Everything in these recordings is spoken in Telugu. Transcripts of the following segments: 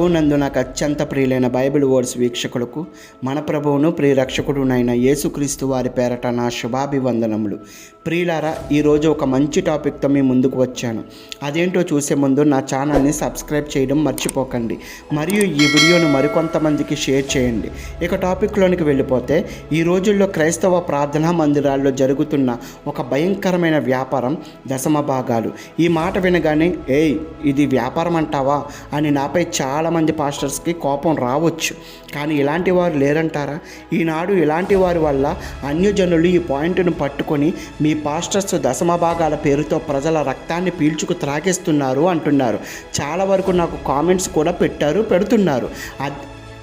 ప్రభువునందు నాకు అత్యంత ప్రియులైన బైబిల్ వర్డ్స్ వీక్షకులకు మన ప్రభువును ప్రియరక్షకుడునైన యేసుక్రీస్తు వారి పేరట నా శుభాభివందనములు. ప్రియులారా ఈరోజు ఒక మంచి టాపిక్తో మీ ముందుకు వచ్చాను. అదేంటో చూసే ముందు నా ఛానల్ని సబ్స్క్రైబ్ చేయడం మర్చిపోకండి. మరియు ఈ వీడియోను మరికొంతమందికి షేర్ చేయండి. ఇక టాపిక్లోనికి వెళ్ళిపోతే ఈ రోజుల్లో క్రైస్తవ ప్రార్థనా మందిరాల్లో జరుగుతున్న ఒక భయంకరమైన వ్యాపారం దశమ భాగాలు. ఈ మాట వినగానే ఏయ్ ఇది వ్యాపారం అంటావా? అని నాపై చాలా చాలామంది పాస్టర్స్కి కోపం రావచ్చు. కానీ ఇలాంటి వారు లేరంటారా? ఈనాడు ఇలాంటి వారి వల్ల అన్యజనులు ఈ పాయింట్ను పట్టుకొని మీ పాస్టర్స్ దశమ భాగాల పేరుతో ప్రజల రక్తాన్ని పీల్చుకు త్రాగేస్తున్నారు అంటున్నారు. చాలా వరకు నాకు కామెంట్స్ కూడా పెట్టారు పెడుతున్నారు.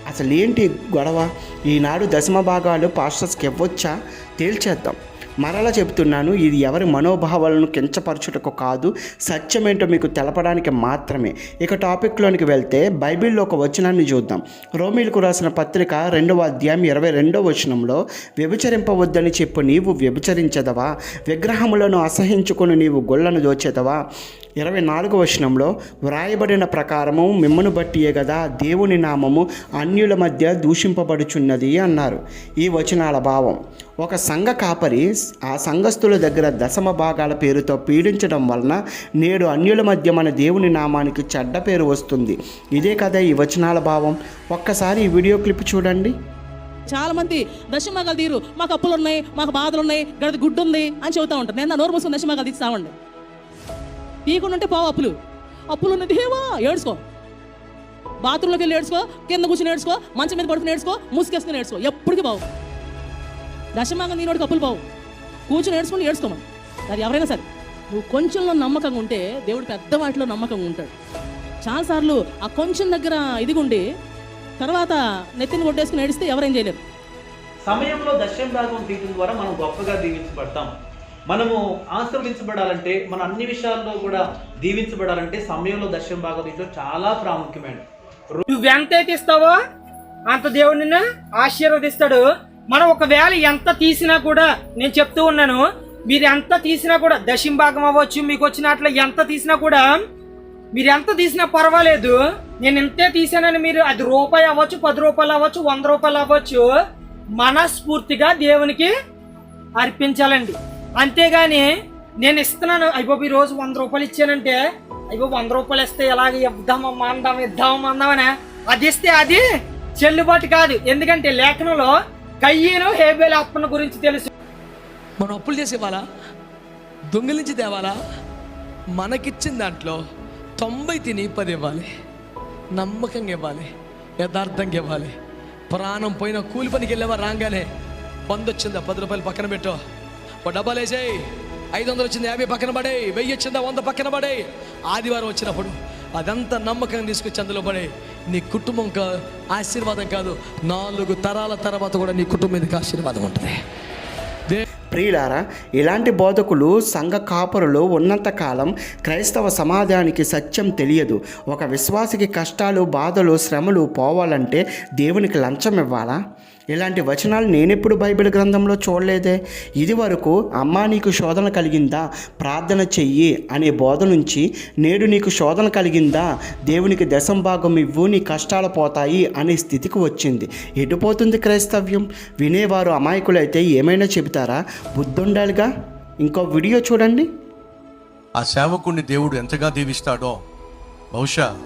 అసలేంటి గొడవ? ఈనాడు దశమ భాగాలు పాస్టర్స్కి ఇవ్వచ్చా? తేల్చేద్దాం. మరలా చెప్తున్నాను ఇది ఎవరి మనోభావాలను కించపరచుటకు కాదు సత్యమేంటో మీకు తెలపడానికి మాత్రమే. ఇక టాపిక్లోనికి వెళ్తే బైబిల్లో ఒక వచనాన్ని చూద్దాం. రోమిలకు రాసిన పత్రిక రెండవ అధ్యాయం ఇరవై రెండవ వచనంలో వ్యభిచరింపవద్దని చెప్పు నీవు వ్యభిచరించదవా? విగ్రహములను అసహించుకుని నీవు గొల్లను దోచేదవా? ఇరవై నాలుగవ వచనంలో వ్రాయబడిన ప్రకారము మిమ్మను బట్టియే కదా దేవుని నామము అన్యుల మధ్య దూషింపబడుచున్నది అన్నారు. ఈ వచనాల భావం ఒక సంఘ కాపరి ఆ సంఘస్థుల దగ్గర దశమ భాగాల పేరుతో పీడించడం వలన నేడు అన్యుల మధ్య మన దేవుని నామానికి చెడ్డ పేరు వస్తుంది. ఇదే కదా ఈ వచనాల భావం. ఒక్కసారి ఈ వీడియో క్లిప్ చూడండి. చాలా మంది దశమగలు తీరు మాకు అప్పులు ఉన్నాయి మాకు బాధలు ఉన్నాయి గడది గుడ్డు ఉంది అని చెబుతా ఉంటారు. నేను నోరు మూసుకుని దశమగలు తీస్తామండి తీయకుండా ఉంటే పోవు అప్పులు. అప్పులు ఉన్న దేవా ఏడుచుకో. బాత్రూంలోకి వెళ్ళి ఏడుచుకో కింద కూర్చొని ఏడుచుకో మంచం మీద పడుకుని ఏడుచుకో ముసుకేసుకుని ఏడుచుకో. ఎప్పటికీ బావు. దశమాగం దీనోడికి అప్పులు బావు కూర్చొని ఏడ్చుకుని ఏడ్చుకోమని. అది ఎవరైనా సరే. నువ్వు కొంచెంలో నమ్మకంగా ఉంటే దేవుడు పెద్ద వాటిలో నమ్మకంగా ఉంటాడు. చాలాసార్లు ఆ కొంచెం దగ్గర ఇదిగుండి తర్వాత నెత్తిని కొట్టేసుకుని ఏడిస్తే ఎవరేం చేయలేరు. సమయంలో దశం భాగం తీయటం ద్వారా మనం గొప్పగా దీవించబడతాం. మనము ఆశీర్వదించబడాలంటే మన అన్ని విషయాల్లో కూడా దీవించబడాలంటే సమయంలో దశం భాగం తీయటం చాలా ప్రాముఖ్యమైనది. నువ్వెంతైతే ఇస్తావో అంత దేవుడు నిన్ను ఆశీర్వదిస్తాడు. మనం ఒకవేళ ఎంత తీసినా కూడా నేను చెప్తూ ఉన్నాను మీరు ఎంత తీసినా కూడా దశింభాగం అవ్వచ్చు మీకు వచ్చినట్లు ఎంత తీసినా కూడా మీరు ఎంత తీసినా పర్వాలేదు. నేను ఇంతే తీసానని మీరు అది రూపాయి అవ్వచ్చు పది రూపాయలు అవ్వచ్చు వంద రూపాయలు అవ్వచ్చు. మనస్ఫూర్తిగా దేవునికి అర్పించాలండి. అంతేగాని నేను ఇస్తున్నాను అయిపో ఈ రోజు వంద రూపాయలు ఇచ్చానంటే అయిపో వంద రూపాయలు ఇస్తే ఎలాగ ఇద్దామమ్మా అందాం ఇద్దామమ్మా అందామనే అది ఇస్తే అది చెల్లుబాటు కాదు. ఎందుకంటే లేఖనంలో కయ్యను హేబేల అప్పన గురించి తెలుసు. మనం అప్పులు చేసి ఇవ్వాలా? దొంగిలించి తేవాలా? మనకిచ్చిన దాంట్లో తొంభై తిని పది ఇవ్వాలి. నమ్మకంగా ఇవ్వాలి. యథార్థంగా ఇవ్వాలి. ప్రాణం పోయిన కూలి పనికి వెళ్ళేవా రాగానే? వంద వచ్చిందా? పది రూపాయలు పక్కన పెట్టు. ఓ డబ్బాలు వేసేయి. ఐదు వందలు వచ్చింది యాభై పక్కన పడే వెయ్యి వచ్చిందా? వంద పక్కన పడే ఆదివారం వచ్చినప్పుడు అదంతా నమ్మకం తీసుకొచ్చి అందులో పడే నీ కుటుంబం ఆశీర్వాదం కాదు నాలుగు తరాల తర్వాత కూడా నీ కుటుంబం ఆశీర్వాదం ఉంటుంది. దే ప్రియులారా ఇలాంటి బోధకులు సంఘ కాపరులు ఉన్నంతకాలం క్రైస్తవ సమాజానికి సత్యం తెలియదు. ఒక విశ్వాసికి కష్టాలు బాధలు శ్రమలు పోవాలంటే దేవునికి లంచం ఇవ్వాలా? ఇలాంటి వచనాలు నేనెప్పుడు బైబిల్ గ్రంథంలో చూడలేదే? ఇది వరకు అమ్మ నీకు శోధన కలిగిందా? ప్రార్థన చెయ్యి అనే బోధ నుంచి నేడు నీకు శోధన కలిగిందా? దేవునికి దశం భాగం ఇవ్వు నీ కష్టాలు పోతాయి అనే స్థితికి వచ్చింది. ఎటుపోతుంది క్రైస్తవ్యం? వినేవారు అమాయకులైతే ఏమైనా చెబుతారా? బుద్ధుండాలిగా? ఇంకో వీడియో చూడండి. ఆ సేవకుణ్ణి దేవుడు ఎంతగా దీవిస్తాడో బహుశా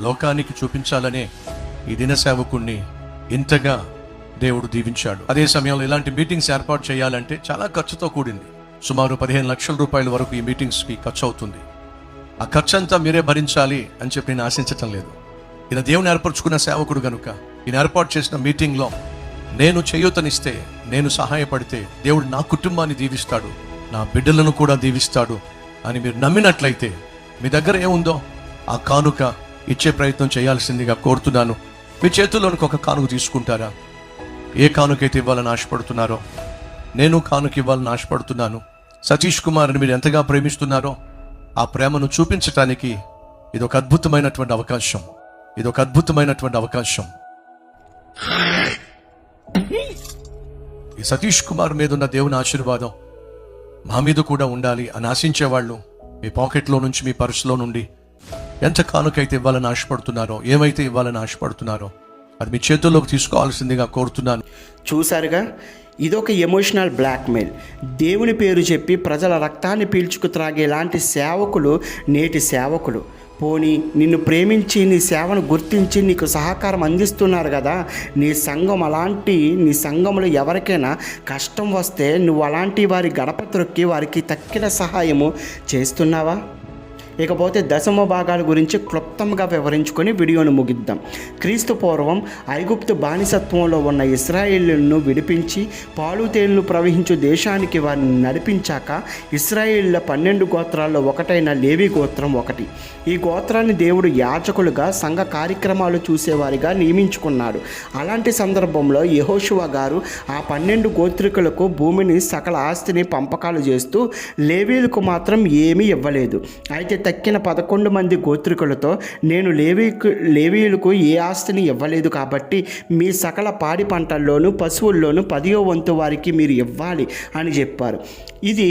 లోకానికి చూపించాలనే ఈ దిన సేవకుణ్ణి ఇంతగా దేవుడు దీవించాడు. అదే సమయంలో ఇలాంటి మీటింగ్స్ ఏర్పాటు చేయాలంటే చాలా ఖర్చుతో కూడింది. సుమారు పదిహేను లక్షల రూపాయల వరకు ఈ మీటింగ్స్కి ఖర్చు అవుతుంది ఆ ఖర్చు అంతా మీరే భరించాలి అని చెప్పి నేను ఆశించటం లేదు. ఈయన దేవుని ఏర్పరచుకున్న సేవకుడు కనుక ఈయన ఏర్పాటు చేసిన మీటింగ్లో నేను చేయూతనిస్తే నేను సహాయపడితే దేవుడు నా కుటుంబాన్ని దీవిస్తాడు నా బిడ్డలను కూడా దీవిస్తాడు అని మీరు నమ్మినట్లయితే మీ దగ్గర ఏముందో ఆ కానుక ఇచ్చే ప్రయత్నం చేయాల్సిందిగా కోరుతున్నాను. మీ చేతుల్లోనికి ఒక కానుక తీసుకుంటారా? ఏ కానుకైతే ఇవ్వాలని ఆశపడుతున్నారో? నేను కానుక ఇవ్వాలని ఆశపడుతున్నాను. సతీష్ కుమార్ని మీరు ఎంతగా ప్రేమిస్తున్నారో ఆ ప్రేమను చూపించటానికి ఇది ఒక అద్భుతమైనటువంటి అవకాశం. ఇది ఒక అద్భుతమైనటువంటి అవకాశం. ఈ సతీష్ కుమార్ మీద ఉన్న దేవుని ఆశీర్వాదం మా మీద కూడా ఉండాలి అని ఆశించేవాళ్ళు మీ పాకెట్లో నుంచి మీ పర్సులో నుండి ఎంత కానుకైతే ఇవ్వాలని ఆశపడుతున్నారో ఏమైతే ఇవ్వాలని ఆశపడుతున్నారో అది మీ చేతుల్లోకి తీసుకోవాల్సిందిగా కోరుతున్నాను. చూసారుగా ఇదొక ఎమోషనల్ బ్లాక్మెయిల్. దేవుని పేరు చెప్పి ప్రజల రక్తాన్ని పీల్చుకు త్రాగే లాంటి సేవకులు నేటి సేవకులు. పోని నిన్ను ప్రేమించి నీ సేవను గుర్తించి నీకు సహకారం అందిస్తున్నారు కదా నీ సంఘం అలాంటి నీ సంఘంలో ఎవరికైనా కష్టం వస్తే నువ్వు అలాంటి వారి గడప త్రొక్కి వారికి తక్కిన సహాయము చేస్తున్నావా? ఇకపోతే దశమ భాగాల గురించి క్లుప్తంగా వివరించుకొని వీడియోను ముగిద్దాం. క్రీస్తు పూర్వం ఐగుప్తు బానిసత్వంలో ఉన్న ఇస్రాయేళ్ళను విడిపించి పాలు తేళ్ళు ప్రవహించు దేశానికి వారిని నడిపించాక ఇస్రాయేళ్ళ పన్నెండు గోత్రాల్లో ఒకటైన లేవి గోత్రం ఒకటి. ఈ గోత్రాన్ని దేవుడు యాచకులుగా సంఘ కార్యక్రమాలు చూసేవారిగా నియమించుకున్నాడు. అలాంటి సందర్భంలో యహోశివ గారు ఆ పన్నెండు గోత్రికులకు భూమిని సకల ఆస్తిని పంపకాలు చేస్తూ లేవీలకు మాత్రం ఏమీ ఇవ్వలేదు. అయితే తక్కిన పదకొండు మంది గోత్రికులతో నేను లేవీకు లేవీయులకు ఏ ఆస్తిని ఇవ్వలేదు కాబట్టి మీ సకల పాడి పంటల్లోనూ పశువుల్లోనూ పదియో వంతు వారికి మీరు ఇవ్వాలి అని చెప్పారు. ఇది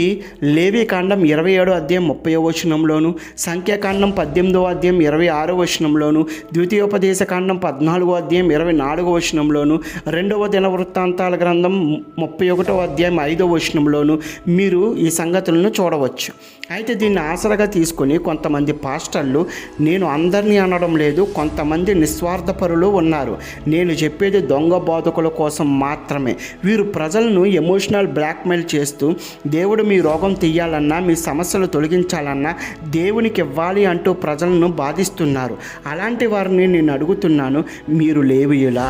లేవీకాండం ఇరవై ఏడో అధ్యాయం ముప్పై వచనంలోను సంఖ్యాకాండం పద్దెనిమిదో అధ్యాయం ఇరవై ఆరో వచనంలోను ద్వితీయోపదేశ కాండం పద్నాలుగో అధ్యాయం ఇరవై నాలుగో వచనంలోను రెండవ దిన వృత్తాంతాల గ్రంథం ముప్పై ఒకటో అధ్యాయం ఐదో వచనంలోను మీరు ఈ సంగతులను చూడవచ్చు. అయితే దీన్ని ఆసరగా తీసుకొని కొంతమంది పాస్టర్లు నేను అందరినీ అనడం లేదు కొంతమంది నిస్వార్థపరులు ఉన్నారు. నేను చెప్పేది దొంగ బోధకుల కోసం మాత్రమే. వీరు ప్రజలను ఎమోషనల్ బ్లాక్మెయిల్ చేస్తూ దేవుడు మీ రోగం తీయాలన్నా మీ సమస్యలు తొలగించాలన్నా దేవునికి ఇవ్వాలి అంటూ ప్రజలను బాధిస్తున్నారు. అలాంటి వారిని నేను అడుగుతున్నాను మీరు లేవియులా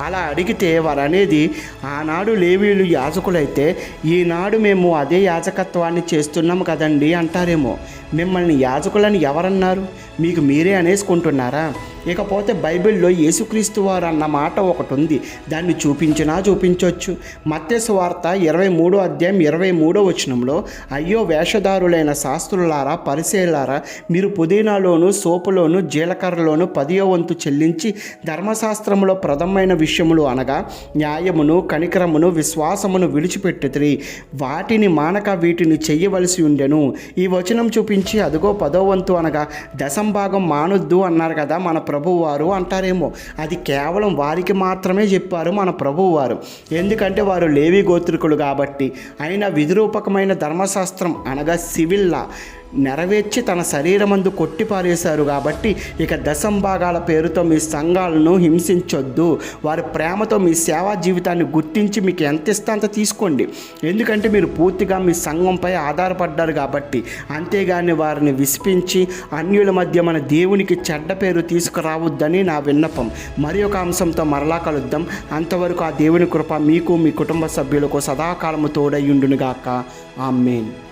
అలా అడిగితే వారనేది ఆనాడు లేవీలు యాజకులైతే ఈనాడు మేము అదే యాజకత్వాన్ని చేస్తున్నాం కదండి అంటారేమో. మిమ్మల్ని యాజకులని ఎవరన్నారు? మీకు మీరే అనేసుకుంటున్నారా? ఇకపోతే బైబిల్లో యేసుక్రీస్తు వారు అన్న మాట ఒకటి ఉంది దాన్ని చూపించినా చూపించవచ్చు మత్స్య వార్త ఇరవై మూడో అధ్యాయం ఇరవై మూడో వచనంలో అయ్యో వేషధారులైన శాస్త్రులారా పరిశీలారా మీరు పుదీనాలోను సోపులోను జీలకర్రలోను పదియో వంతు చెల్లించి ధర్మశాస్త్రములో ప్రథమైన విషయములు అనగా న్యాయమును కనికరమును విశ్వాసమును విడిచిపెట్టుతిరి. వాటిని మానక వీటిని చెయ్యవలసి ఉండెను. ఈ వచనం చూపించి అదిగో పదో వంతు అనగా దశంభాగం మానొద్దు అన్నారు కదా మన ప్రభువారు అంటారేమో. అది కేవలం వారికి మాత్రమే చెప్పారు మన ప్రభువారు ఎందుకంటే వారు లేవి గోత్రికులు కాబట్టి. అయినా విధిరూపకమైన ధర్మశాస్త్రం అనగా సివిల్లా. నెరవేర్చి తన శరీరమందు కొట్టిపారేశారు కాబట్టి ఇక దశంభాగాల పేరుతో మీ సంఘాలను హింసించొద్దు. వారి ప్రేమతో మీ సేవా జీవితాన్ని గుర్తించి మీకు ఎంత ఇస్తే అంత తీసుకోండి. ఎందుకంటే మీరు పూర్తిగా మీ సంఘంపై ఆధారపడ్డారు కాబట్టి. అంతేగాని వారిని విసిపించి అన్యుల మధ్య మన దేవునికి చెడ్డ పేరు తీసుకురావద్దని నా విన్నపం. మరి ఒక అంశంతో మరలా కలుద్దాం. అంతవరకు ఆ దేవుని కృప మీకు మీ కుటుంబ సభ్యులకు సదాకాలము తోడయ్యుండునుగాక ఆమెన్.